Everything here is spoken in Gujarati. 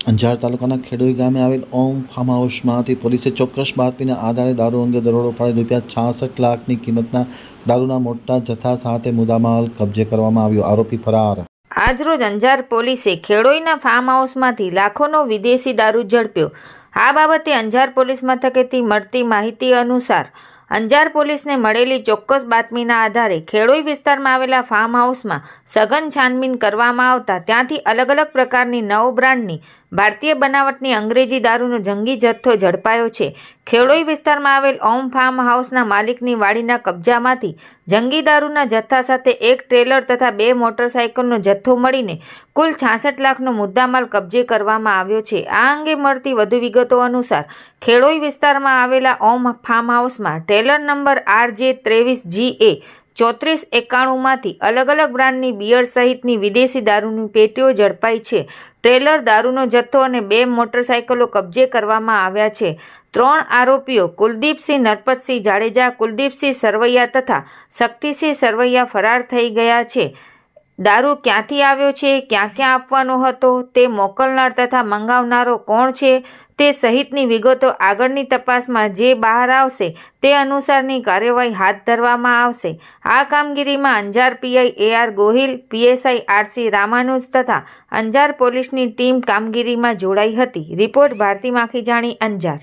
અંજાર તાલુકાના ખેડોઈ ગામે આવેલ ઓમ ફાર્મ હાઉસમાંથી પોલીસે ચોક્કસ બાતમીના આધારે દારૂ અંગે દરોડો પાડી રૂપિયા છાસઠ લાખની કિંમતના દારૂના મોટા જથ્થા સાથે મુદ્દામાલ કબજે કરવામાં આવ્યો. આરોપી ફરાર. આજરોજ અંજાર પોલીસે ખેડોઈના ફાર્મ હાઉસમાંથી લાખોનો વિદેશી દારૂ ઝડપ્યો. આ બાબતે અંજાર પોલીસ મથકેથી મળતી માહિતી અનુસાર અંજાર પોલીસને મળેલી ચોક્કસ બાતમીના આધારે ખેડોઈ વિસ્તારમાં આવેલા ફાર્મ હાઉસમાં સઘન છાનબીન કરવામાં આવતા ત્યાંથી અલગ અલગ પ્રકારની નવ બ્રાન્ડની ભારતીય બનાવટની અંગ્રેજી દારૂનો જંગી જથ્થો ઝડપાયો છે. ખેડોઈ વિસ્તારમાં આવેલ ઓમ ફાર્મ હાઉસના માલિકની વાડીના કબજામાંથી જંગી દારૂના જથ્થા સાથે એક ટ્રેલર તથા બે મોટરસાયકલનો જથ્થો મળીને કુલ છાસઠ લાખનો મુદ્દામાલ કબજે કરવામાં આવ્યો છે. આ અંગે મળતી વધુ વિગતો અનુસાર ખેડોઈ વિસ્તારમાં આવેલા ઓમ ફાર્મ હાઉસમાં ટ્રેલર નંબર આર જે ત્રેવીસ જી એ ચોત્રીસ એકાણુંમાંથી અલગ અલગ બ્રાન્ડની બિયર સહિતની વિદેશી દારૂની પેટીઓ ઝડપાઈ છે. ટ્રેલર, દારૂનો જથ્થો અને બે મોટરસાયકલો કબજે કરવામાં આવ્યા છે. ત્રણ આરોપીઓ કુલદીપસિંહ નરપતસિંહ જાડેજા, કુલદીપસિંહ સરવૈયા તથા શક્તિસિંહ સરવૈયા ફરાર થઈ ગયા છે. દારૂ ક્યાંથી આવ્યો છે, ક્યાં ક્યાં આપવાનો હતો, તે મોકલનાર તથા મંગાવનારો કોણ છે, તે સહિતની વિગતો આગળની તપાસમાં જે બહાર આવશે તે અનુસારની કાર્યવાહી હાથ ધરવામાં આવશે. આ કામગીરીમાં Anjar PI A R Gohil, PSI R C Ramanuj તથા અંજાર પોલીસની ટીમ કામગીરીમાં જોડાઈ હતી. રિપોર્ટ ભારતી માખીજાણી અંજાર.